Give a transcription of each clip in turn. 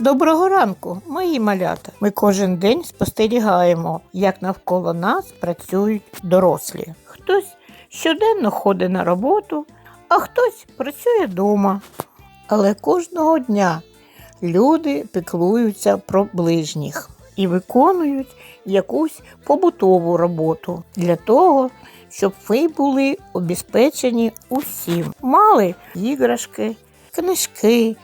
Доброго ранку, мої малята. Ми кожен день спостерігаємо, як навколо нас працюють дорослі. Хтось щоденно ходить на роботу, а хтось працює вдома. Але кожного дня люди піклуються про ближніх і виконують якусь побутову роботу для того, щоб ви були обезпечені усім. Мали іграшки, книжки,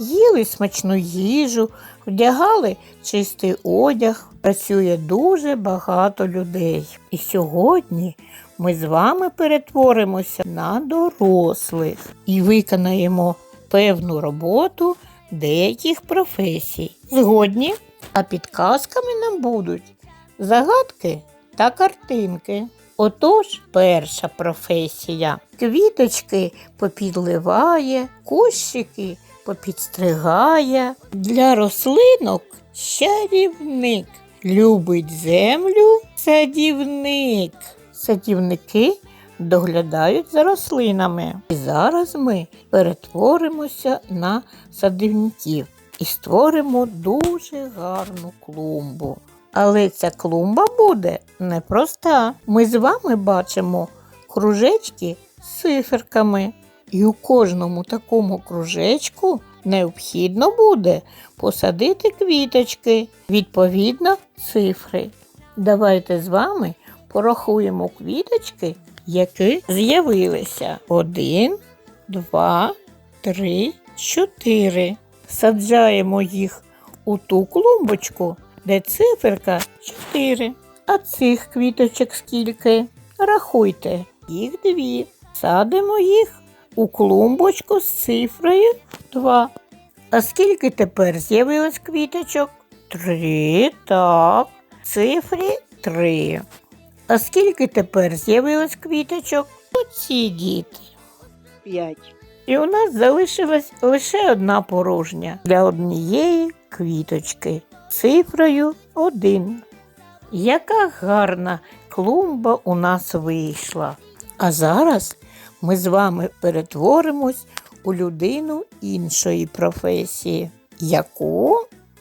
їли смачну їжу, вдягали чистий одяг. Працює дуже багато людей. І сьогодні ми з вами перетворимося на дорослих і виконаємо певну роботу деяких професій. Згодні, а підказками нам будуть загадки та картинки. Отож, перша професія. Квіточки попідливає, кущики попідстригає. Для рослинок чарівник. Любить землю садівник. Садівники доглядають за рослинами. І зараз ми перетворимося на садівників і створимо дуже гарну клумбу. Але ця клумба буде непроста. Ми з вами бачимо кружечки з циферками. І у кожному такому кружечку необхідно буде посадити квіточки, відповідно цифри. Давайте з вами порахуємо квіточки, які з'явилися. Один, два, три, чотири. Саджаємо їх у ту клумбочку, де циферка 4. А цих квіточок скільки? Рахуйте, їх дві. Садимо їх у клумбочку з цифрою 2. А скільки тепер з'явилось квіточок? Три, так. Цифрі 3. А скільки тепер з'явилось квіточок? Оці діти. П'ять. І у нас залишилась лише одна порожня для однієї квіточки цифрою 1. Яка гарна клумба у нас вийшла. А зараз ми з вами перетворимось у людину іншої професії. Яку?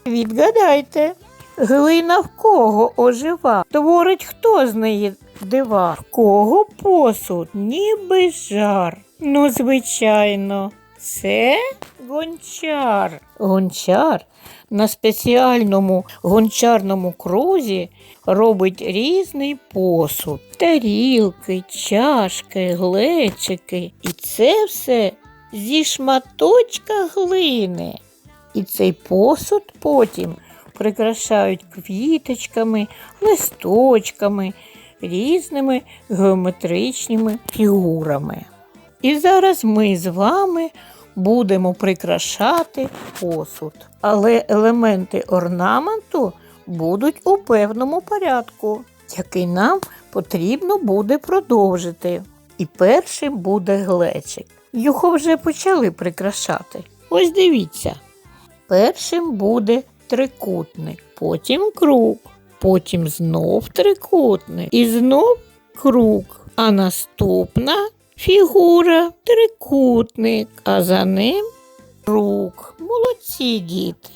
Відгадайте. Глина в кого ожива? Творить хто з неї дива? В Кого посуд, ніби жар. Ну, звичайно, це гончар. Гончар на спеціальному гончарному крузі робить різний посуд. Тарілки, чашки, глечики. І це все зі шматочка глини. І цей посуд потім прикрашають квіточками, листочками, різними геометричними фігурами. І зараз ми з вами будемо прикрашати посуд. Але елементи орнаменту будуть у певному порядку, який нам потрібно буде продовжити. І першим буде глечик. Його вже почали прикрашати. Ось дивіться. Першим буде трикутник, потім круг, потім знов трикутник і знов круг. А наступна фігура трикутник, а за ним круг. Молодці діти.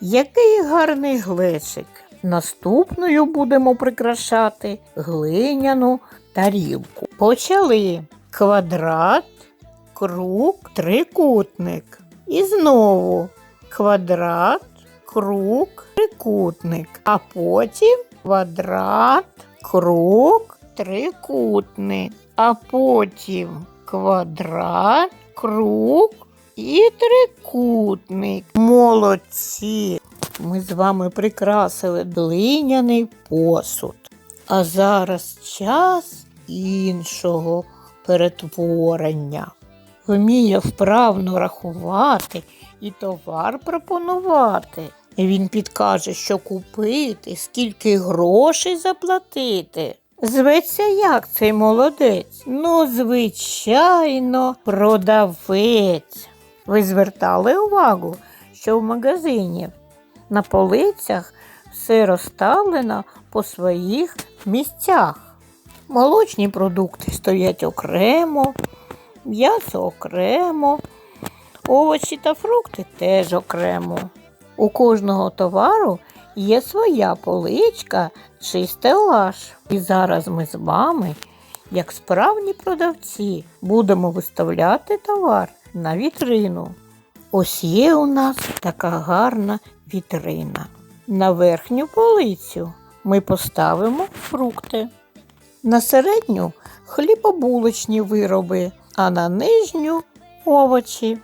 Який гарний глечик. Наступною будемо прикрашати глиняну тарілку. Почали квадрат, круг, трикутник. І знову квадрат, круг, трикутник. А потім квадрат, круг, трикутник. А потім квадрат, круг і трикутник. Молодці! Ми з вами прикрасили глиняний посуд. А зараз час іншого перетворення. Вміє вправно рахувати і товар пропонувати. Він підкаже, що купити, скільки грошей заплатити. Зветься як цей молодець? Ну, звичайно, продавець. Ви звертали увагу, що в магазині на полицях все розставлено по своїх місцях. Молочні продукти стоять окремо, м'ясо окремо, овочі та фрукти теж окремо. У кожного товару є своя поличка чи стелаж. І зараз ми з вами, як справні продавці, будемо виставляти товар на вітрину. Ось є у нас така гарна вітрина. На верхню полицю ми поставимо фрукти. На середню хлібобулочні вироби, а на нижню овочі.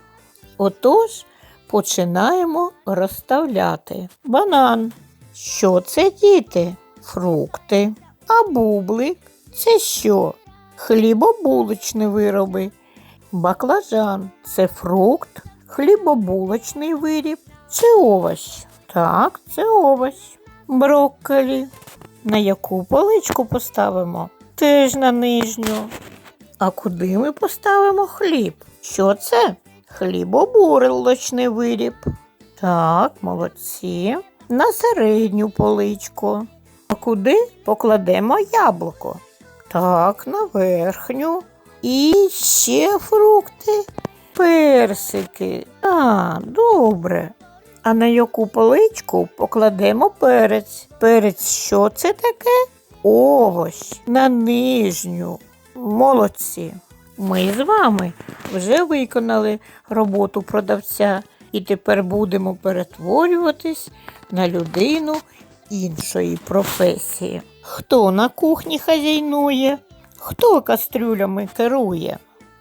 Отож, починаємо розставляти банан. Що це діти? Фрукти. А бублик це що? Хлібобулочні вироби. Баклажан це фрукт, хлібобулочний виріб чи овощ. Так, це овощ. Брокколі. На яку поличку поставимо? Теж на нижню. А куди ми поставимо хліб? Що це? Хлібобурилочний виріб. Так, молодці. На середню поличку. А куди покладемо яблуко? Так, на верхню. І ще фрукти. Персики. А, добре. А на яку поличку покладемо перець? Перець що це таке? Овощ на нижню. Молодці. Ми з вами вже виконали роботу продавця і тепер будемо перетворюватись на людину іншої професії. Хто на кухні хазяйнує, хто кастрюлями керує?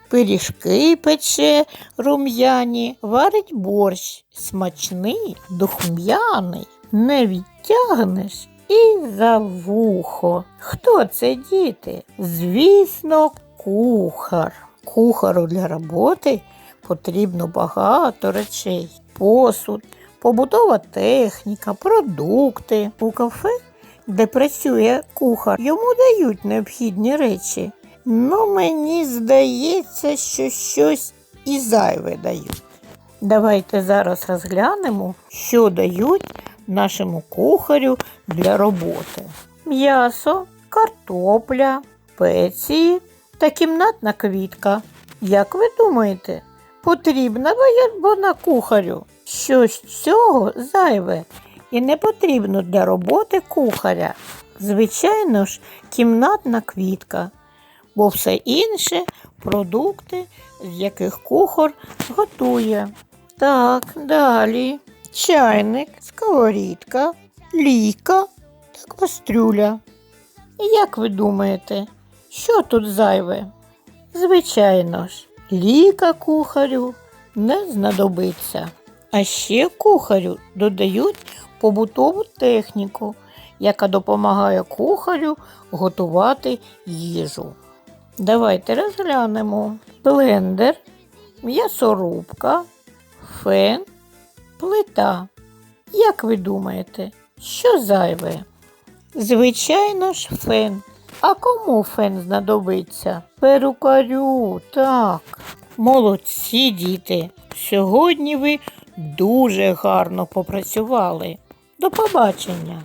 Пиріжки пече рум'яні, варить борщ, смачний, духм'яний, не відтягнеш і за вухо. Хто це діти? Звісно, кухар. Кухару для роботи потрібно багато речей: посуд, побутова техніка, продукти. У кафе, де працює кухар, йому дають необхідні речі. Ну, мені здається, що щось і зайве дають. Давайте зараз розглянемо, що дають нашому кухарю для роботи. М'ясо, картопля, пеції та кімнатна квітка. Як ви думаєте, потрібна вона кухарю? Щось цього зайве і не потрібно для роботи кухаря. Звичайно ж, кімнатна квітка, бо все інше продукти, з яких кухар готує. Так, далі. Чайник, сковорідка, лійка та кастрюля. Як ви думаєте, що тут зайве? Звичайно ж, ліка кухарю не знадобиться. А ще кухарю додають побутову техніку, яка допомагає кухарю готувати їжу. Давайте розглянемо блендер, м'ясорубка, фен, плита. Як ви думаєте, що зайве? Звичайно ж, фен. А кому фен знадобиться? Перукарю, так. Молодці, діти. Сьогодні ви дуже гарно попрацювали. До побачення!